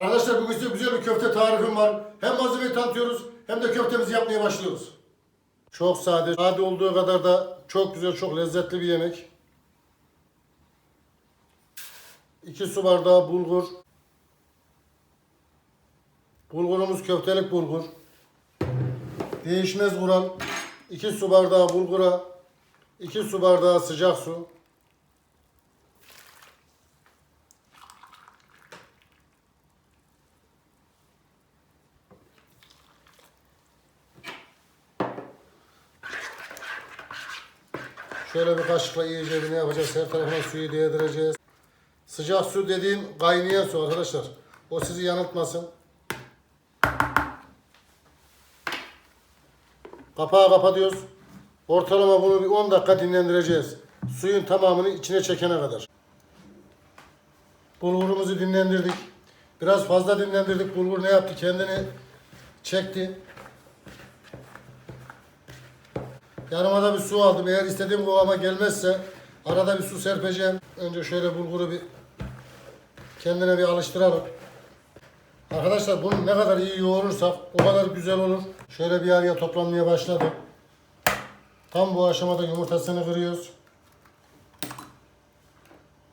Arkadaşlar bugün size güzel bir köfte tarifim var. Hem malzemeyi tanıtıyoruz hem de köftemizi yapmaya başlıyoruz. Çok sade. Sade olduğu kadar da çok güzel, çok lezzetli bir yemek. 2 su bardağı bulgur. Bulgurumuz köftelik bulgur. Değişmez kural. 2 su bardağı bulgura 2 su bardağı sıcak su. Şöyle bir kaşıkla iyice ne yapacağız? Her tarafına suyu değdireceğiz. Sıcak su dediğim kaynayan su arkadaşlar. O sizi yanıltmasın. Kapağı kapatıyoruz. Ortalama bunu bir 10 dakika dinlendireceğiz. Suyun tamamını içine çekene kadar. Bulgurumuzu dinlendirdik. Biraz fazla dinlendirdik. Bulgur ne yaptı? Kendini çekti. Yanıma bir su aldım. Eğer istediğim kıvama gelmezse arada bir su serpeceğim. Önce şöyle bulguru bir kendine bir alıştıralım. Arkadaşlar bunu ne kadar iyi yoğurursak o kadar güzel olur. Şöyle bir araya toplanmaya başladı. Tam bu aşamada yumurtasını kırıyoruz.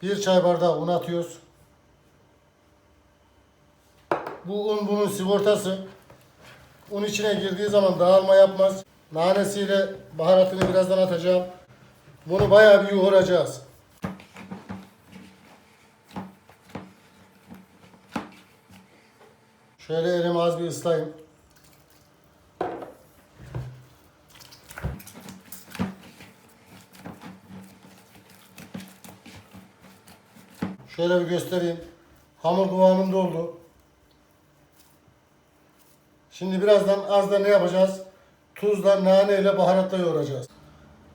Bir çay bardağı un atıyoruz. Bu un bunun sigortası. Un içine girdiği zaman dağılma yapmaz. Nanesiyle baharatını birazdan atacağım. Bunu bayağı bir yoğuracağız. Şöyle elimi az bir ıslayayım. Şöyle bir göstereyim. Hamur kıvamında oldu. Şimdi birazdan az da ne yapacağız? Tuzla, nane ile baharatla yoğuracağız.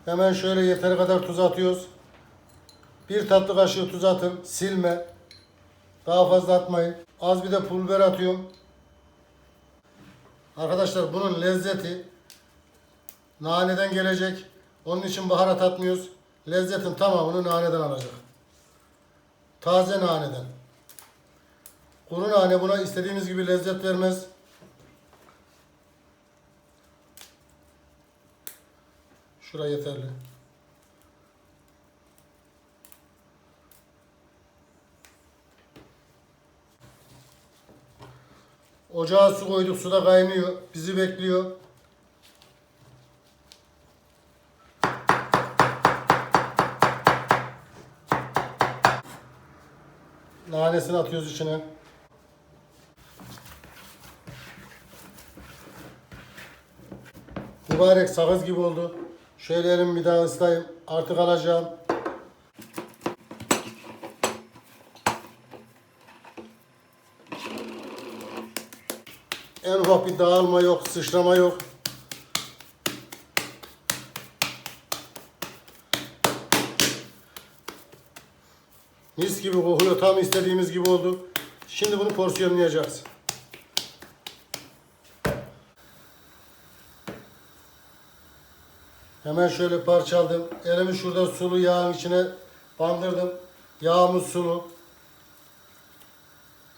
Hemen şöyle yeteri kadar tuz atıyoruz. Bir tatlı kaşığı tuz atın. Silme. Daha fazla atmayın. Az bir de pul biber atıyorum. Arkadaşlar bunun lezzeti naneden gelecek. Onun için baharat atmıyoruz. Lezzetin tamamını naneden alacak. Taze naneden. Kuru nane buna istediğimiz gibi lezzet vermez. Şura yeterli. Ocağa su koyduk, suda kaynıyor. Bizi bekliyor. Nanesini atıyoruz içine. Mübarek sakız gibi oldu. Şöyle elimi bir daha ıslayayım. Artık alacağım. En ufak bir dağılma yok, sıçrama yok. Mis gibi kokuyor, tam istediğimiz gibi oldu. Şimdi bunu porsiyonlayacağız. Hemen şöyle parçaladım. Elimi şurada sulu yağın içine bandırdım. Yağımız sulu.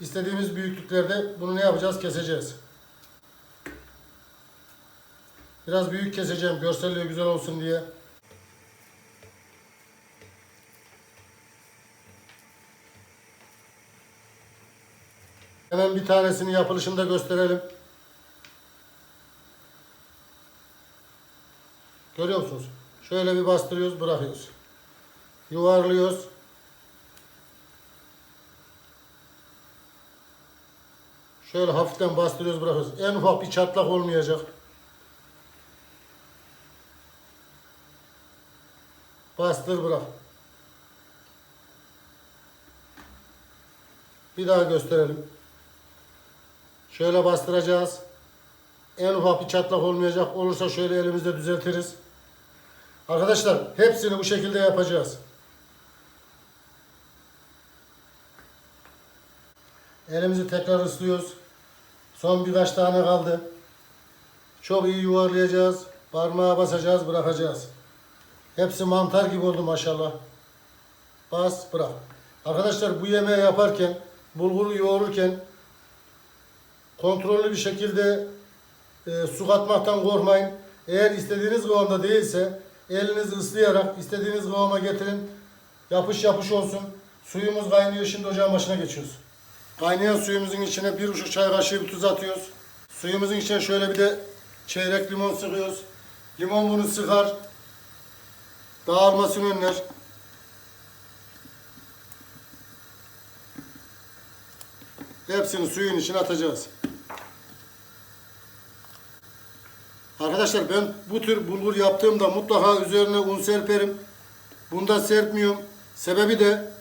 İstediğimiz büyüklüklerde bunu ne yapacağız? Keseceğiz. Biraz büyük keseceğim. Görselliği güzel olsun diye. Hemen bir tanesini yapılışını da gösterelim. Görüyor musunuz? Şöyle bir bastırıyoruz, bırakıyoruz. Yuvarlıyoruz. Şöyle hafiften bastırıyoruz, bırakıyoruz. En ufak bir çatlak olmayacak. Bastır bırak. Bir daha gösterelim. Şöyle bastıracağız. En ufak bir çatlak olmayacak. Olursa şöyle elimizde düzeltiriz. Arkadaşlar hepsini bu şekilde yapacağız. Elimizi tekrar ıslıyoruz. Son birkaç tane kaldı. Çok iyi yuvarlayacağız. Parmağa basacağız, bırakacağız. Hepsi mantar gibi oldu maşallah. Bas, bırak. Arkadaşlar bu yemeği yaparken, bulguru yoğururken kontrollü bir şekilde e, su katmaktan korkmayın. Eğer istediğiniz kıvamda değilse elinizi ıslayarak istediğiniz kıvama getirin. Yapış yapış olsun. Suyumuz kaynıyor. Şimdi ocağın başına geçiyoruz. Kaynayan suyumuzun içine bir buçuk çay kaşığı tuz atıyoruz. Suyumuzun içine şöyle bir de çeyrek limon sıkıyoruz. Limon bunu sıkar. Dağılmasını önler. Hepsini suyun içine atacağız. Arkadaşlar ben bu tür bulgur yaptığımda mutlaka üzerine un serperim. Bunda serpmiyorum. Sebebi de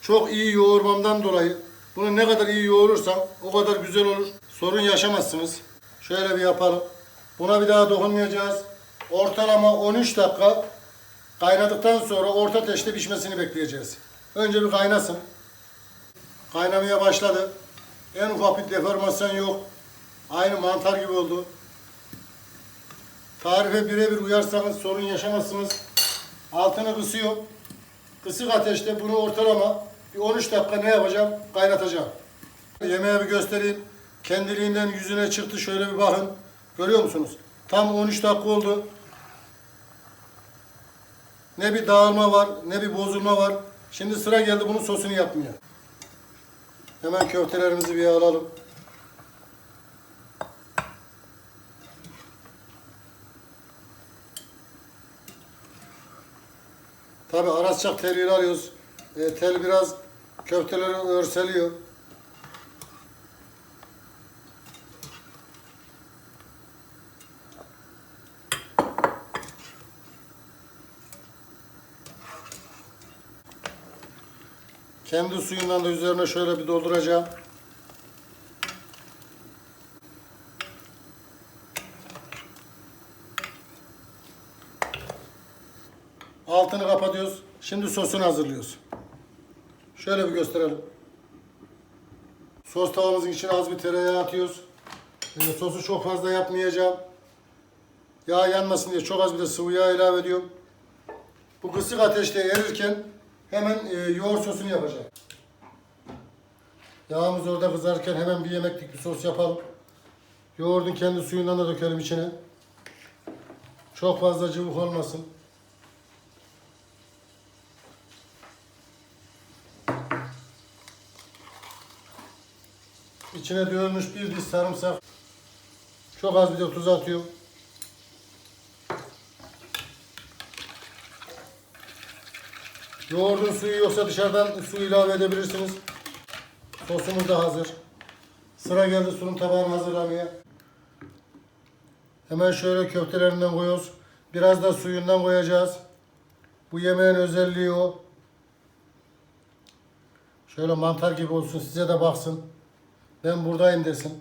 çok iyi yoğurmamdan dolayı. Bunu ne kadar iyi yoğurursam o kadar güzel olur. Sorun yaşamazsınız. Şöyle bir yapalım. Buna bir daha dokunmayacağız. Ortalama 13 dakika kaynadıktan sonra orta ateşte pişmesini bekleyeceğiz. Önce bir kaynasın. Kaynamaya başladı. En ufak bir deformasyon yok. Aynı mantar gibi oldu. Tarife birebir uyarsanız sorun yaşamazsınız. Altını kısıyor. Kısık ateşte bunu ortalama bir 13 dakika ne yapacağım? Kaynatacağım. Yemeği bir göstereyim. Kendiliğinden yüzüne çıktı. Şöyle bir bakın. Görüyor musunuz? Tam 13 dakika oldu. Ne bir dağılma var, ne bir bozulma var. Şimdi sıra geldi bunun sosunu yapmaya. Hemen köftelerimizi bir alalım. Tabi arasçak teliyle alıyoruz. E, tel biraz köfteleri örseliyor. Kendi suyundan da üzerine şöyle bir dolduracağım. Altını kapatıyoruz. Şimdi sosunu hazırlıyoruz. Şöyle bir gösterelim. Sos tavamızın içine az bir tereyağı atıyoruz. Şimdi sosu çok fazla yapmayacağım. Yağ yanmasın diye çok az bir de sıvı yağ ilave ediyorum. Bu kısık ateşte erirken hemen e, yoğurt sosunu yapacağım. Yağımız orada kızarken hemen bir yemeklik bir sos yapalım. Yoğurdun kendi suyundan da dökelim içine. Çok fazla cıvık olmasın. İçine dövülmüş bir diş sarımsak. Çok az bir de tuz atıyorum. Yoğurdun suyu yoksa dışarıdan su ilave edebilirsiniz. Sosumuz da hazır. Sıra geldi sunum tabağını hazırlamaya. Hemen şöyle köftelerinden koyuyoruz. Biraz da suyundan koyacağız. Bu yemeğin özelliği o. Şöyle mantar gibi olsun size de baksın. Ben buradayım desin.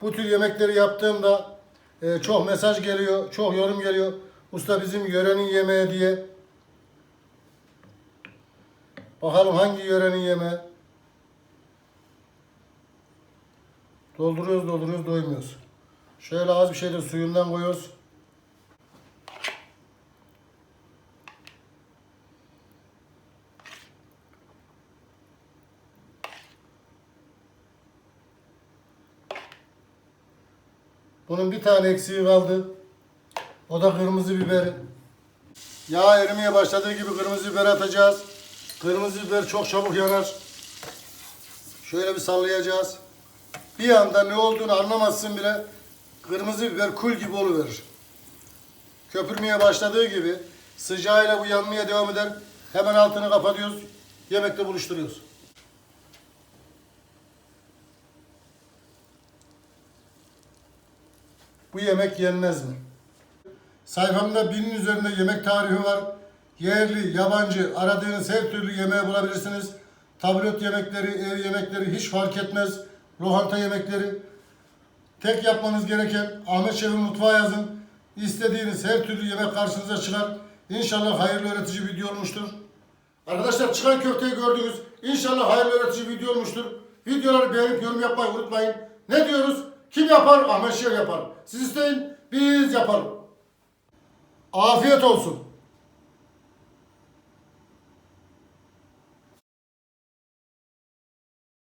Bu tür yemekleri yaptığımda e, çok mesaj geliyor, çok yorum geliyor. Usta bizim yörenin yemeği diye. Bakalım hangi yörenin yemeği? Dolduruyoruz, dolduruyoruz, doymuyoruz. Şöyle az bir şey de suyundan koyuyoruz. Bunun bir tane eksiği kaldı. O da kırmızı biberi. Yağ erimeye başladığı gibi kırmızı biber atacağız. Kırmızı biber çok çabuk yanar. Şöyle bir sallayacağız. Bir anda ne olduğunu anlamazsın bile kırmızı biber kul gibi oluverir. Köpürmeye başladığı gibi sıcağıyla bu yanmaya devam eder. Hemen altını kapatıyoruz. Yemekte buluşturuyoruz. Bu yemek yenmez mi? Sayfamda binin üzerinde yemek tarifi var. Yerli, yabancı, aradığınız her türlü yemeği bulabilirsiniz. Tablet yemekleri, ev yemekleri hiç fark etmez. Lohanta yemekleri. Tek yapmanız gereken Ahmet Şef'in mutfağı yazın. İstediğiniz her türlü yemek karşınıza çıkar. İnşallah hayırlı öğretici video olmuştur. Arkadaşlar çıkan köfteyi gördünüz. İnşallah hayırlı öğretici video olmuştur. Videoları beğenip yorum yapmayı unutmayın. Ne diyoruz? Kim yapar? Ahmet Şef yapar. Siz isteyin, biz yapalım. Afiyet olsun.